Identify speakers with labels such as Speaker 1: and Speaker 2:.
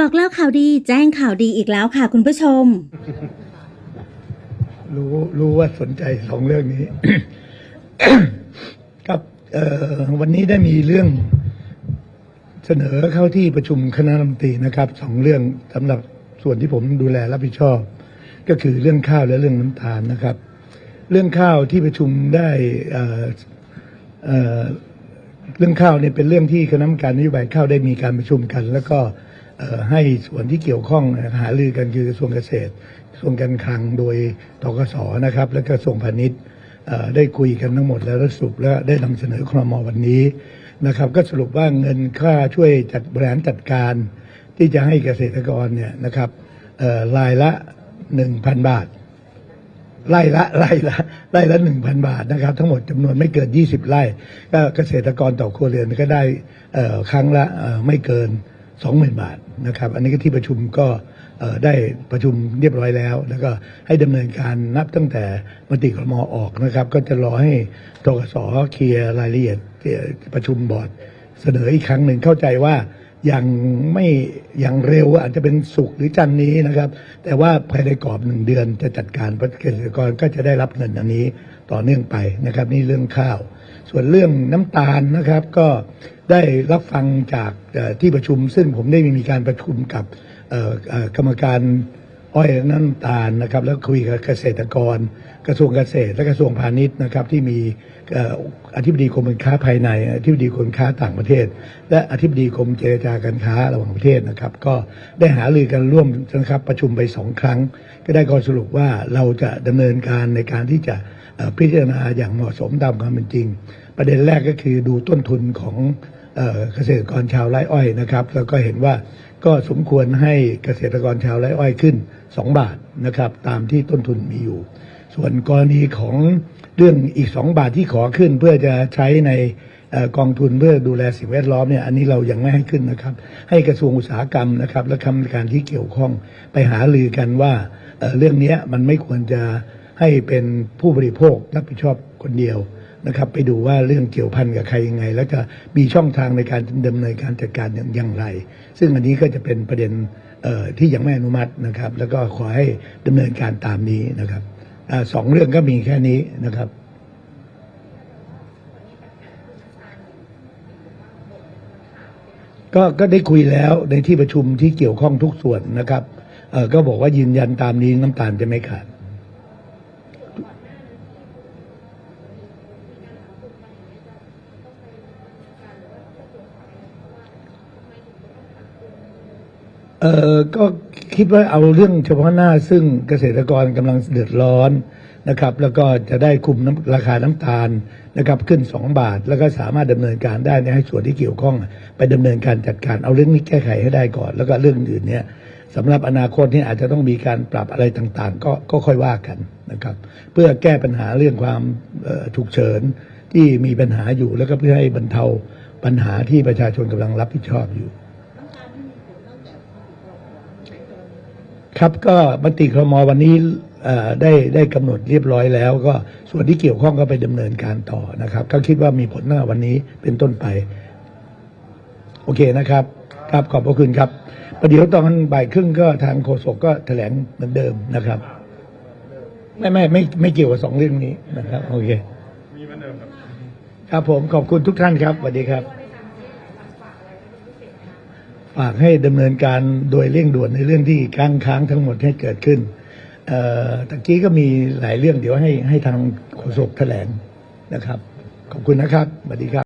Speaker 1: บอกเล่าข่าวดีแจ้งข่าวดีอีกแล้วค่ะคุณผู้ชม
Speaker 2: รู้รู้ว่าสนใจสองเรื่องนี้ ครับวันนี้ได้มีเรื่องเสนอเข้าที่ประชุมคณะรัฐมนตรีนะครับสองเรื่องสำหรับส่วนที่ผมดูแลรับผิดชอบ ก็คือเรื่องข้าวและเรื่องน้ำตาลนะครับ เรื่องข้าวที่ประชุมได้เเเรื่องข้าวเนี่ยเป็นเรื่องที่คณะกรรมการนโยบายข้าวได้มีการประชุมกัน แล้วก็ ให้ส่วนที่เกี่ยวข้องหารือกันคือกระทรวงเกษตรกระทรวงการคลังโดยทกสนะครับ และก็กระทรวงพาณิชย์ได้คุยกันทั้งหมดแล้วสรุปและได้นำเสนอครมวันนี้นะครับ ก็สรุปว่าเงินค่าช่วยจัดบริหารจัดการ ที่จะให้เกษตรกรเนี่ยนะครับรายละหนึ่งพันบาทไร่ละไร่ละไร่ละหนึ่งพันบาทนะครับ ทั้งหมดจำนวนไม่เกินยี่สิบไร่ก็เกษตรกรต่อครัวเรือนก็ได้ครั้งละไม่เกิน สองหมื่นบาทนะครับ อันนี้ก็ที่ประชุมก็ได้ประชุมเรียบร้อยแล้ว แล้วก็ให้ดำเนินการนับตั้งแต่มติครมออกนะครับ ก็จะรอให้ทกสเคลียร์รายละเอียดประชุมบอร์ดเสนออีกครั้งหนึ่งเข้าใจว่ายังไม่ยังเร็วอาจจะเป็นสุกหรือจันทร์นี้นะครับ แต่ว่าภายในกรอบหนึ่งเดือนจะจัดการเกษตรกรก็จะได้รับเงินอันนี้ต่อเนื่องไปนะครับ นี่เรื่องข้าว ส่วนเรื่องน้ำตาลนะครับ ก็ได้รับฟังจากที่ประชุม ซึ่งผมได้มีการประชุมกับกรรมการ อ้อยน้ำตาลนะครับแล้วคุยกับเกษตรกร กระทรวงเกษตรและกระทรวงพาณิชย์นะครับที่มีอธิบดีกรมการค้าภายในอธิบดีกรมค้าต่างประเทศ และอธิบดีกรมเจรจาการค้าระหว่างประเทศนะครับ ก็ได้หารือกันร่วมนะครับประชุมไปสองครั้ง ก็ได้ข้อสรุปว่าเราจะดำเนินการในการที่จะพิจารณาอย่างเหมาะสมตามความเป็นจริง ประเด็นแรกก็คือดูต้นทุนของ เกษตรกรชาวไร่อ้อยนะครับแล้วก็เห็นว่าก็สมควรให้เกษตรกรชาวไร่อ้อยขึ้น 2 บาทนะครับ ตามที่ต้นทุนมีอยู่ ส่วนกรณีของเรื่องอีก 2 บาทที่ขอขึ้น เพื่อจะใช้ในกองทุนเพื่อดูแลสิ่งแวดล้อมเนี่ยอันนี้เรายังไม่ให้ขึ้นนะครับ ให้กระทรวงอุตสาหกรรมนะครับ และคณะการที่เกี่ยวข้องไปหารือกันว่าเรื่องนี้มันไม่ควรจะให้เป็นผู้บริโภครับผิดชอบคนเดียว นะครับ ไปดูว่าเรื่องเกี่ยวพันกับใครยังไง แล้วจะมีช่องทางในการดำเนินการจัดการอย่างไร ซึ่งอันนี้ก็จะเป็นประเด็นที่ยังไม่อนุมัตินะครับ แล้วก็ขอให้ดำเนินการตามนี้นะครับอสองเรื่องก็มีแค่นี้นะครับก็ก็ได้คุยแล้วในที่ประชุมที่เกี่ยวข้องทุกส่วนนะครับก็บอกว่ายืนยันตามนี้น้ำตาลจะไม่ขาด เออก็คิดว่าเอาเรื่องเฉพาะหน้าซึ่งเกษตรกรกำลังเดือดร้อนนะครับ แล้วก็จะได้คุมน้ำราคาน้ำตาลนะครับ ขึ้น 2 บาท แล้วก็สามารถดำเนินการได้เนยให้ส่วนที่เกี่ยวข้อง ไปดำเนินการจัดการเอาเรื่องนี้แก้ไขให้ได้ก่อน แล้วก็เรื่องอื่นเนี่ยสำหรับอนาคตเนี่อาจจะต้องมีการปรับอะไรต่างๆ ก็ก็ค่อยว่ากันนะครับ เพื่อแก้ปัญหาเรื่องความเอ่อฉุกเฉินที่มีปัญหาอยู่แล้วก็เพื่อให้บรรเทาปัญหาที่ประชาชนกำลังรับผิดชอบอยู่ ครับก็มติครมวันนี้เอ่อได้ได้กำหนดเรียบร้อยแล้ว ก็ส่วนที่เกี่ยวข้องก็ไปดำเนินการต่อนะครับก็คิดว่ามีผลตั้งแต่วันนี้เป็นต้นไป โอเคนะครับ ครับขอบพระคุณครับประเดี๋ยวตอนบ่ายครึ่งก็ทางโฆษกก็แถลงเหมือนเดิมนะครับ ไม่ไม่ไม่ไม่เกี่ยวกับสองเรื่องนี้นะครับ โอเค มีเหมือนเดิมครับ ครับผมขอบคุณทุกท่านครับสวัสดีครับ ฝากให้ดำเนินการโดยเร่งด่วนในเรื่องที่ค้างค้างทั้งหมดให้เกิดขึ้นเตะกี้ก็มีหลายเรื่องเดี๋ยวให้ให้ทางโฆษกแถลงนะครับ ขอบคุณนะครับสวัสดีครับ